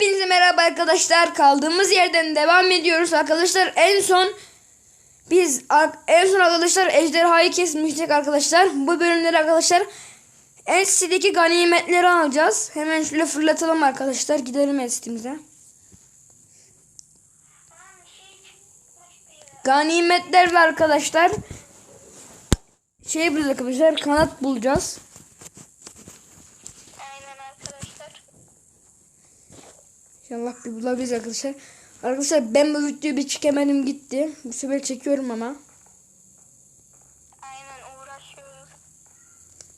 Hepinize merhaba arkadaşlar. Kaldığımız yerden devam ediyoruz arkadaşlar. En son biz en son arkadaşlar ejderhayı kesmiştik arkadaşlar. Bu bölümleri arkadaşlar Enstitü'deki ganimetleri alacağız. Hemen şöyle fırlatalım arkadaşlar. Gidelim Enstitü'mize. Ganimetler ve arkadaşlar şey bulacağız arkadaşlar kanat bulacağız. Aynen arkadaşlar. İnşallah bir bulabiliriz arkadaşlar. Arkadaşlar ben bu videoyu bir çekemedim gitti. Bu sefer çekiyorum ama. Aynen uğraşıyoruz.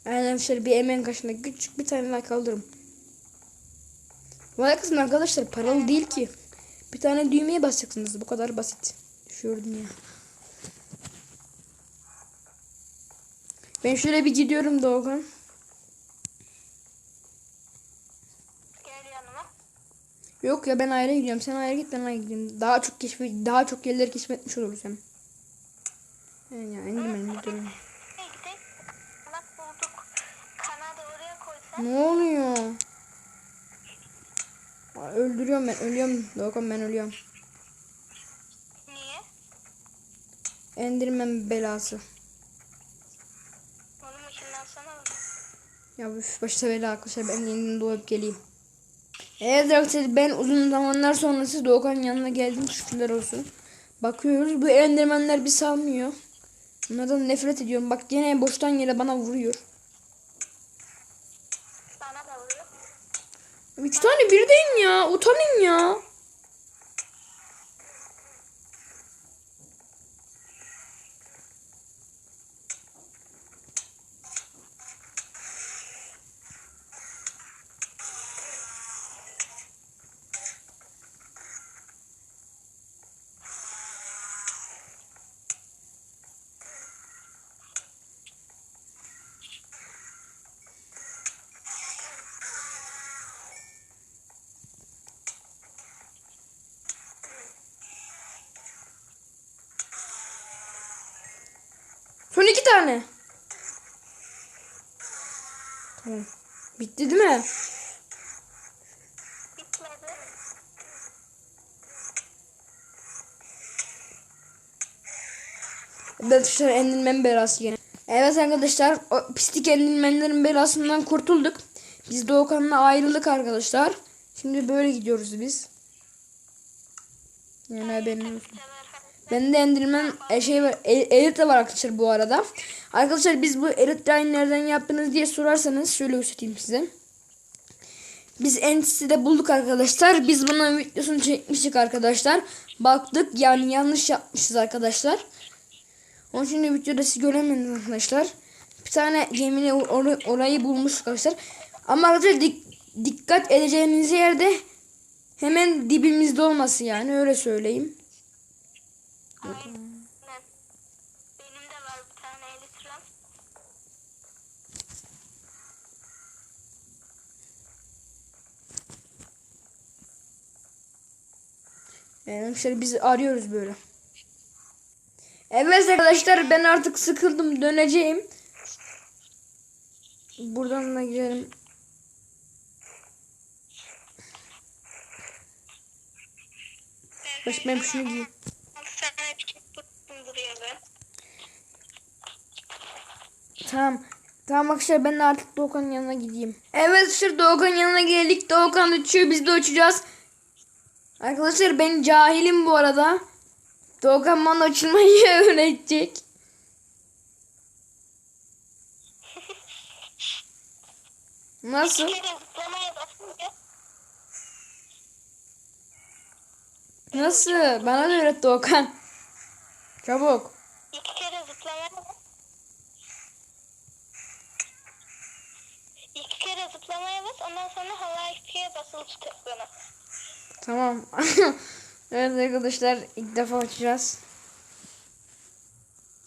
Aynen şöyle bir emeğin karşında küçük bir tane like alırım. Vay kısmı arkadaşlar paralı değil ki. Bir tane düğmeye basacaksınız. Bu kadar basit. Düşürdüm ya. Ben şöyle bir gidiyorum Doğukan. Yok ya ben ayrı gidiyorum. Sen ayrı git ben ayrı gidiyorum. Daha çok keşfe daha çok yerleri keşfetmiş oluruz hem. Yani ya gidiyorum. Kanadı oraya koysan. Ne oluyor? Aa, Öldürüyorum ben. Ölüyorum. Doğukan ben ölüyorum. Niye? Enderman belası. Onun içinden sana? Ya üf başta bela arkadaşlar ben yeniden doğup geleyim. Evet arkadaşlar ben uzun zamanlar sonrası Doğukan yanına geldim şükürler olsun. Bakıyoruz bu endermenler bir salmıyor. Bunlardan nefret ediyorum. Bak gene boştan yere bana vuruyor. Bana da vuruyor. Üç tane birden ya. Utanın ya. Tane. Tamam. Bitti değil mi? Bitmedi. Arkadaşlar Enderman belası yine. Evet arkadaşlar o pislik Enderman'lerin belasından kurtulduk. Biz Doğukan'la ayrıldık arkadaşlar. Şimdi böyle gidiyoruz biz. Yani haberiniz olsun. Hadi. Bende Enderman e, şey var, e- elit de var arkadaşlar bu arada. Arkadaşlar biz bu elit line nereden yaptınız diye sorarsanız şöyle göstereyim size. Biz Entity'de bulduk arkadaşlar. Biz bunun videosunu çekmiştik arkadaşlar. Baktık yani yanlış yapmışız arkadaşlar. Onun için de videoda siz göremediniz arkadaşlar. Bir tane gemini or- orayı bulmuş arkadaşlar. Ama arkadaşlar dik- dikkat edeceğiniz yerde hemen dibimizde olması yani öyle söyleyeyim. Aynen. Benim de var bir tane elitram. Yani arkadaşlar biz arıyoruz böyle. Evet arkadaşlar ben artık sıkıldım döneceğim. Buradan da girelim. Baş ben şunu giyeyim. Tamam. Tamam arkadaşlar ben de artık Doğukan'ın yanına gideyim. Evet arkadaşlar Doğukan'ın yanına geldik. Doğukan uçuyor biz de uçacağız. Arkadaşlar ben cahilim bu arada. Doğukan bana uçurmayı öğretecek. Nasıl? Nasıl? Bana da öğret Doğukan. Çabuk. iki kere zıplamaya bas. İki kere zıplamaya bas ondan sonra hava ikiye basılı tut ekranı. Tamam. evet arkadaşlar ilk defa uçacağız.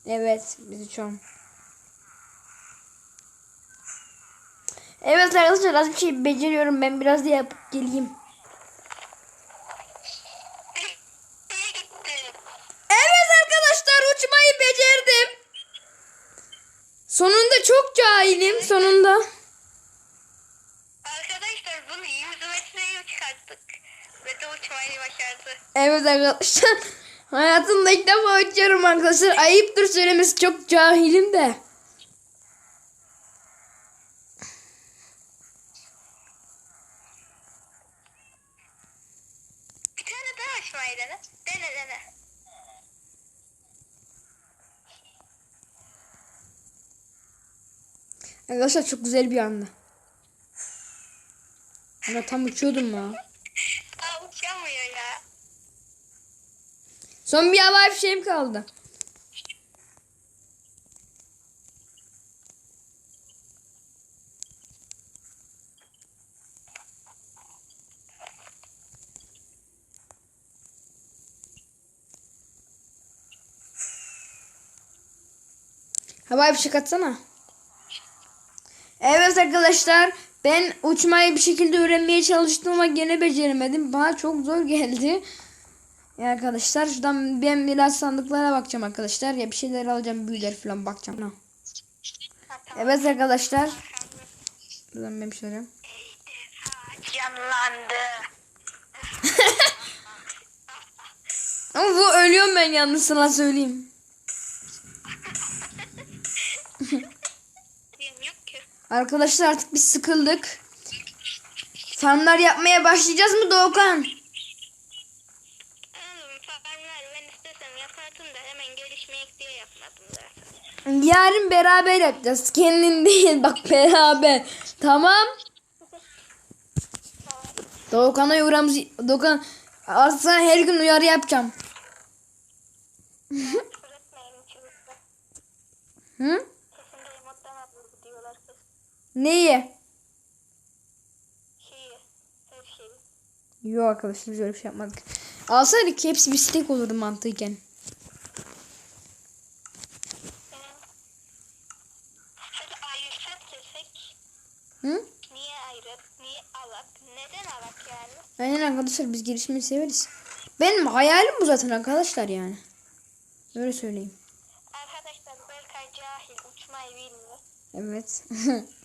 Evet biz uçalım. Evet arkadaşlar az bir şey beceriyorum ben biraz da yapıp geleyim. Evet arkadaşlar uçmayı becerdim. Sonunda çok cahilim sonunda. Arkadaşlar bunu 100 metreye çıkar. çıkarttık. Ve de uçmayı başardı. Evet arkadaşlar. Hayatımda ilk defa uçuyorum arkadaşlar. Ayıptır söylemesi çok cahilim de. Bir tane daha uçmayı dene. Dene dene. Arkadaşlar çok güzel bir andı. Ama tam uçuyordum ya. Aa uçamıyor ya. Son bir havai fişeğim kaldı. Havai fişek atsana. Evet arkadaşlar ben uçmayı bir şekilde öğrenmeye çalıştım ama gene beceremedim. Bana çok zor geldi. Ya arkadaşlar şuradan ben biraz sandıklara bakacağım arkadaşlar. Ya bir şeyler alacağım büyüler falan bakacağım. Ha. Evet arkadaşlar. Buradan ben bir şey arıyorum. Canlandı. Ama bu ölüyorum ben yalnız sana söyleyeyim. Arkadaşlar artık biz sıkıldık. Farmlar yapmaya başlayacağız mı Doğukan? Yarın beraber yapacağız. Kendin değil bak beraber. Tamam. Doğukan'a uğramız. Doğukan sana her gün uyarı yapacağım. Hı? Neyi? Şeyi. Her şeyi. Yok arkadaşlar biz öyle bir şey yapmadık. Alsaydık hepsi bir steak olurdu mantıken. Desek. Hı? Niye ayrı? Niye alak? Neden alak yani? Aynen arkadaşlar biz gelişmeyi severiz. Benim hayalim bu zaten arkadaşlar yani. Öyle söyleyeyim. Arkadaşlar Berkay cahil uçmayı bilmiyor. Evet.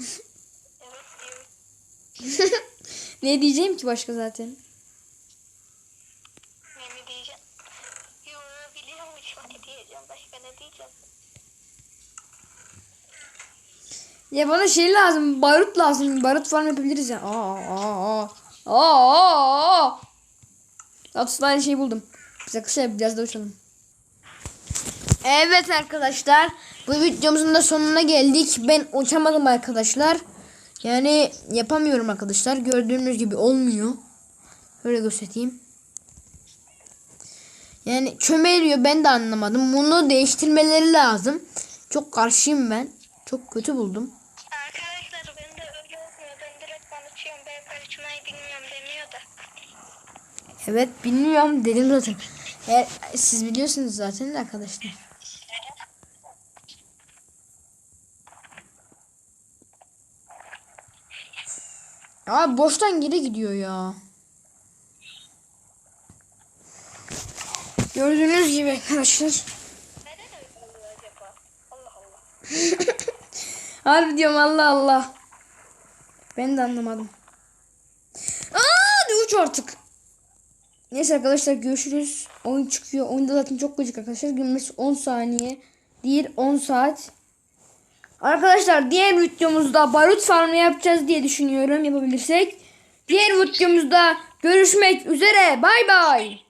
Ne diyeceğim ki başka zaten? Ne diyeceğim? Yo biliyorum uçmayı diyeceğim. Başka ne diyeceğim? Ya bana şey lazım, barut lazım. Barut falan yapabiliriz ya. Aa, aa, aa. Aa, aa, aa. 30 tane şey buldum. Biz arkadaşlar biraz da uçalım. Evet arkadaşlar. Bu videomuzun da sonuna geldik. Ben uçamadım arkadaşlar. Yani yapamıyorum arkadaşlar. Gördüğünüz gibi olmuyor. Böyle göstereyim. Yani çömeliyor ben de anlamadım. Bunu değiştirmeleri lazım. Çok karşıyım ben. Çok kötü buldum. Arkadaşlar ben de öyle olmuyor. Ben direkt ben uçuyorum. Berkay uçmayı bilmiyorum demiyor da. Evet bilmiyorum dedim zaten. E, siz biliyorsunuz zaten arkadaşlar. Aa boştan geri gidiyor ya. Gördüğünüz gibi arkadaşlar. Harbi diyorum Allah Allah. Ben de anlamadım. Aa hadi uç artık. Neyse arkadaşlar görüşürüz. Oyun çıkıyor. Oyunda zaten çok gıcık arkadaşlar. Gülmesi 10 saniye değil 10 saat. Arkadaşlar diğer videomuzda barut farmı yapacağız diye düşünüyorum yapabilirsek. Diğer videomuzda görüşmek üzere. Bay bay.